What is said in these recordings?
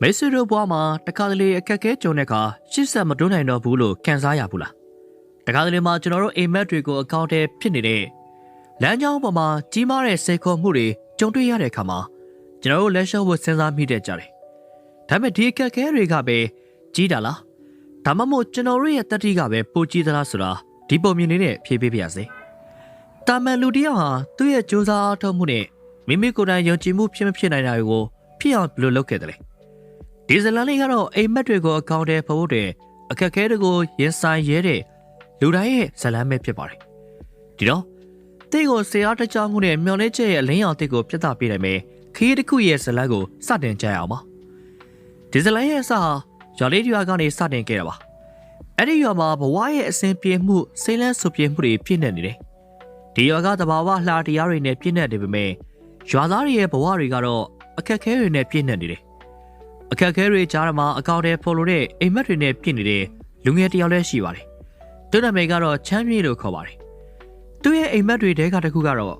မိတ်ဆွေတို့ဘွားမှာတခါတလေအခက်အခဲကြုံတဲ့အခါရှစ်ဆက်မတွန်းနိုင်တော့ဘူးလို့ခံစားရဘူးလားတခါတလေမှာကျွန်တော်တို့အိမ်မက်တွေကိုအကောင့်ထဲဖြစ်နေတဲ့လမ်းကြောင်းပေါ်မှာကြီးမားတဲ့စိတ်ခေါ်မှုတွေကြုံတွေ့ရတဲ့အခါမှာကျွန်တော်တို့လက်လျှော့ဖို့စဉ်းစားမိတဲ့ကြတယ်ဒါပေမဲ့ဒီအခက်အခဲတွေကပဲကြီးတာလားဒါမှမဟုတ်ကျွန်တော်တို့ရဲ့တတိကပဲပိုကြီးသလားဆိုတာဒီပုံမြင်လေးနဲ့ဖြေပေးပါရစေတာမန်လူတစ်ယောက်ဟာသူ့ရဲ့စူးစမ်းအားထုတ်မှုနဲ့မိမိကိုယ်တိုင်ယုံကြည်မှုဖြစ်မဖြစ်နိုင်တာကိုဖြစ်အောင်ဘယ်လိုလုပ်ခဲ့တယ်လဲ ဒီဇလန်လေးကတော့အိမ်မက်တွေကိုအကောင့်ထဲပို့ဖို့တဲ့အခက်အခဲတွေကိုရင်ဆိုင်ရဲတဲ့လူတိုင်းရဲ့ဇလန်ပဲဖြစ်ပါတယ်ဒီတော့တိတ်ကိုဆရာတကြောင်မှုနဲ့မျော်လင့်ချက်ရဲ့အလင်းရောင်တိတ်ကိုပြသပေးနိုင်မယ်ခရီးတစ်ခုရဲ့ဇလန်ကိုစတင်ကြရအောင်ပါဒီဇလန်ရဲ့အစဟာရွာလေးရွာကနေစတင်ခဲ့တာပါအဲ့ဒီရွာမှာဘဝရဲ့အစဉ်ပြေမှုစိမ့်လန်းဆူပြေမှုတွေပြည့်နေနေတယ်ဒီရွာကတဘာဝလှတရားတွေနဲ့ပြည့်နေတယ်ပေမဲ့ရွာသားတွေရဲ့ဘဝတွေကတော့အခက်အခဲတွေနဲ့ပြည့်နေနေတယ် အခက်အခဲတွေကြားမှာအကောင့်ထဲဖော်လို့တဲ့အိမ်မက်တွေနဲ့ပြည့်နေတဲ့လူငယ်တစ်ယောက်လည်းရှိပါတယ်။သူ့နာမည်ကတော့ချမ်းမြေလို့ခေါ်ပါတယ်။သူ့ရဲ့အိမ်မက်တွေတဲကတစ်ခုကတော့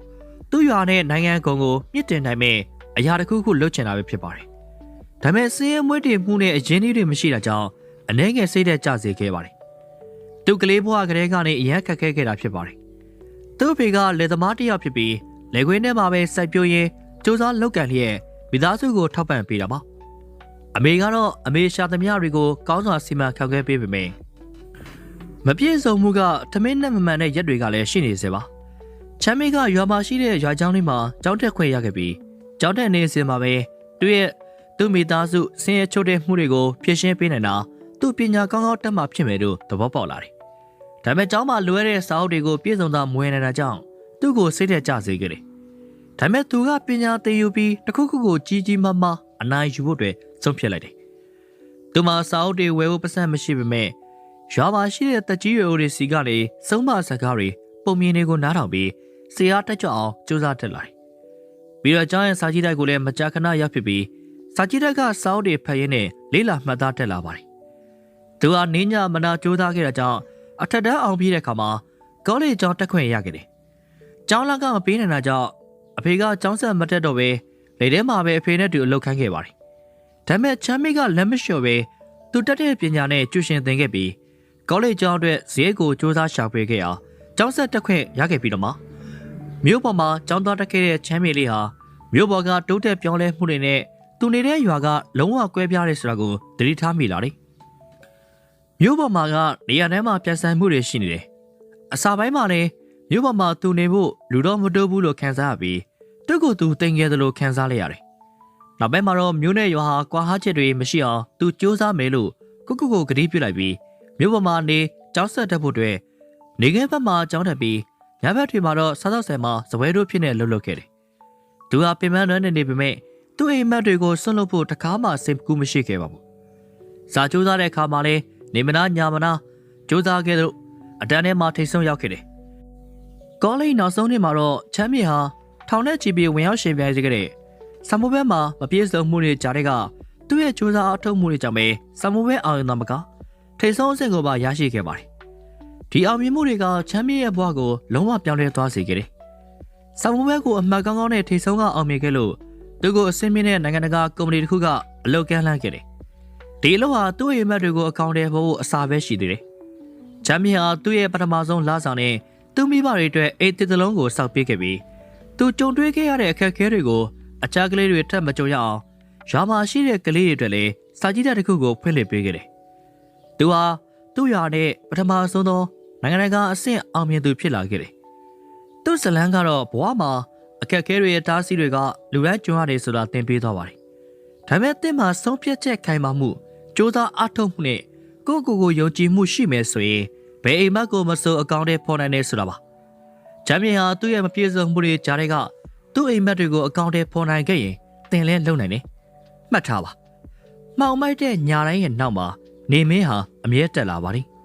သူ့ရွာနဲ့နိုင်ငံကုန်ကိုမြင့်တင်နိုင်မဲ့အရာတစ်ခုခုလုပ်ချင်တာပဲဖြစ်ပါတယ်။ဒါပေမဲ့စင်းရဲမွေးတည်မှုနဲ့အရင်းအနှီးတွေမရှိတာကြောင့်အနှဲငယ်စိတ်သက်ကြစေခဲ့ပါတယ်။သူကလေးဘဝကလေးကနေအရန်ခက်ခဲခဲ့တာဖြစ်ပါတယ်။သူ့ဖေကလေသမားတစ်ယောက်ဖြစ်ပြီးလေခွေးထဲမှာပဲစိုက်ပျိုးရင်းစူးစမ်းလုပ်ကန်လျက်မိသားစုကိုထောက်ပံ့ပေးတာပါ။ အမေကတော့အမေရှာသမျှတွေကိုကောင်းစွာစီမံခန့်ခွဲပေးပေမယ့်မပြည့်စုံမှုကထမင်းနဲ့မမှန်တဲ့ရက်တွေကလည်းရှိနေစေပါချမ်းမေကရွာမှာရှိတဲ့ရွာကျောင်းလေးမှာကျောင်းတက်ခွင့်ရခဲ့ပြီးကျောင်းတက်နေစဉ်မှာပဲသူ့ရဲ့သူ့မိသားစုဆင်းရဲချို့တဲ့မှုတွေကိုဖြေရှင်းပေးနိုင်တာသူ့ပညာကောင်းကောင်းတက်မှဖြစ်မယ်လို့သဘောပေါက်လာတယ်။ဒါပေမဲ့ကျောင်းမှာလွဲတဲ့စာအုပ်တွေကိုပြည့်စုံတာမဝင်နိုင်တာကြောင့်သူ့ကိုစိတ်သက်ကြစေခဲ့တယ်။ဒါပေမဲ့သူကပညာသင်ယူပြီးတစ်ခုခုကိုကြီးကြီးမားမားအနိုင်ယူဖို့အတွက် ဆုံးဖြတ်လိုက်တယ်။သူမှာစာအုပ်တွေဝယ်ဖို့ပတ်စံမရှိပေမဲ့ရွာမှာရှိတဲ့တက်ကြီးရွယ်အိုတွေစီကနေစုံမစကားတွေပုံမြင်တွေကိုနားထောင်ပြီးဆရာတက်ကြွအောင်ကြိုးစားတက်လာတယ်။ပြီးတော့ကျောင်းရဲ့စာကြည့်တိုက်ကိုလည်းမကြာခဏရောက်ဖြစ်ပြီးစာကြည့်တိုက်ကစာအုပ်တွေဖတ်ရင်းနဲ့လေးလာမှတ်သားတက်လာပါတယ်။သူဟာနင်းညမနာကြိုးစားခဲ့တာကြောင့်အထက်တန်းအောင်ပြီးတဲ့အခါမှာကောလိပ်ကျောင်းတက်ခွင့်ရခဲ့တယ်။ကျောင်းလကမပေးနိုင်တာကြောင့်အဖေကကျောင်းဆက်မတက်တော့ပဲလေထဲမှာပဲအဖေနဲ့တူအလုပ်ခိုင်းခဲ့ပါတယ်။ ဒါပေမဲ့ချမ်းမိကလက်မလျှော်ပဲသူတက်တဲ့ပညာနဲ့ကျူရှင်သင်ခဲ့ပြီးကောလိပ်ကျောင်းအတွက်ဈေးကိုစူးစမ်းရှာဖွေခဲ့အောင်ကျောင်းဆက်တက်ခွင့်ရခဲ့ပြီးတော့မှမြို့ပေါ်မှာကျောင်းသားတက်ခဲ့တဲ့ချမ်းမြေလေးဟာမြို့ပေါ်ကတိုးတက်ပြောင်းလဲမှုတွေနဲ့သူနေတဲ့ရွာကလုံးဝကွဲပြားတယ်ဆိုတာကိုသတိထားမိလာတယ်။မြို့ပေါ်မှာကနေရာထဲမှာပြန်ဆန်မှုတွေရှိနေတယ်။အစာပိုင်းမှာလည်းမြို့ပေါ်မှာသူနေဖို့လူတော့မတိုးဘူးလို့ခံစားရပြီးသူ့ကိုယ်သူတင်ခဲ့သလိုခံစားလိုက်ရတယ်။ နောက်ပိုင်းမှာတော့မြို့နယ်ရွာဟာကွာဟချက်တွေမရှိအောင်သူစူးစမ်းမယ်လို့ကုကုကိုကတိပြုလိုက်ပြီးမြို့ပေါ်မှာနေကျောင်းဆက်တက်ဖို့အတွက်နေခဲ့ဘက်မှာကျောင်းတက်ပြီးညဘက်တွေမှာတော့စားသောက်ဆိုင်မှာစပွဲတို့ဖြစ်နေလှုပ်လှုပ်ခဲ့တယ်။သူဟာပင်မနှွမ်းနေနေပေမဲ့သူ့အိမ်မက်တွေကိုဆွန့်လွတ်ဖို့တကားမှစိတ်ကူးမရှိခဲ့ပါဘူး။စာကြိုးစားတဲ့အခါမှာလည်းနေမနာညာမနာကြိုးစားခဲ့သလိုအတန်းထဲမှာထိတ်ဆုံးရောက်ခဲ့တယ်။ကောလိပ်နောက်ဆုံးနေ့မှာတော့ချမ်းမြေဟာထောင်ထဲချီပြီးဝင်ရောက်ရှင်ပြိုင်စေခဲ့တဲ့ ဆမ်မိုဘဲမှာမပြေစုံမှုတွေကြားတဲ့ကသူ့ရဲ့ကြိုးစားအထောက်မှုတွေကြောင့်ပဲဆမ်မိုဘဲအောင်ရုံသာမကထိတ်ဆုံးအဆင့်ကိုပါရရှိခဲ့ပါတယ်။ဒီအောင်မြင်မှုတွေကချမ်းမြေရဲ့ဘဝကိုလုံးဝပြောင်းလဲသွားစေခဲ့တယ်။ဆမ်မိုဘဲကိုအမှတ်ကောင်းကောင်းနဲ့ထိတ်ဆုံးကအောင်မြင်ခဲ့လို့သူကိုအစင်းမြင့်တဲ့နိုင်ငံတကာကုမ္ပဏီတစ်ခုကအလုပ်ကမ်းလှမ်းခဲ့တယ်။ဒီအလုပ်ဟာသူ့ရဲ့အမတ်တွေကိုအကောင့်ထဲပို့ဖို့အစာပဲရှိသေးတယ်။ချမ်းမြေဟာသူ့ရဲ့ပထမဆုံးလဆောင်နဲ့သူ့မိဘတွေအတွက်အိတ်တစ်သလုံးကိုစောက်ပေးခဲ့ပြီးသူကြုံတွေ့ခဲ့ရတဲ့အခက်အခဲတွေကို အခြားကလေးတွေထပ်မကြုံရအောင်ရွာမှာရှိတဲ့ကလေးတွေအတွက်လည်းစာကြည့်တဲ့တစ်ခုကိုဖွင့်လှစ်ပေးခဲ့တယ်။သူဟာသူ့ရွာနဲ့ပထမဆုံးသောနိုင်ငံတကာအဆင့်အောင်မြင်သူဖြစ်လာခဲ့တယ်။သူ့ဇလန်းကတော့ဘဝမှာအခက်အခဲတွေရဲ့တားဆီးတွေကလူတိုင်းကြုံရတယ်ဆိုတာသင်ပေးသွားပါတယ်။ဒါပေမဲ့သင်မှာဆုံးဖြတ်ချက်ခိုင်မာမှုစ조사အားထုတ်မှုနဲ့ကိုယ့်ကိုယ်ကိုယုံကြည်မှုရှိမယ်ဆိုရင်ဘယ်အိမ်မက်ကိုမစိုးအကောင့်ထဲပေါ်နိုင်နေဆိုတာပါ။ဂျမ်းမြေဟာသူ့ရဲ့မပြေစုံမှုတွေကြားတဲ့က သူ့အိမ်မက်တွေကိုအကောင့်ထဲပေါ်နိုင်ခဲ့ရင်သင်လဲလုံနိုင်တယ်။မှတ်ထားပါ။မှောင်မိုက်တဲ့ညာတိုင်းရဲ့နောက်မှာနေမင်းဟာအမြဲတက်လာပါသည်။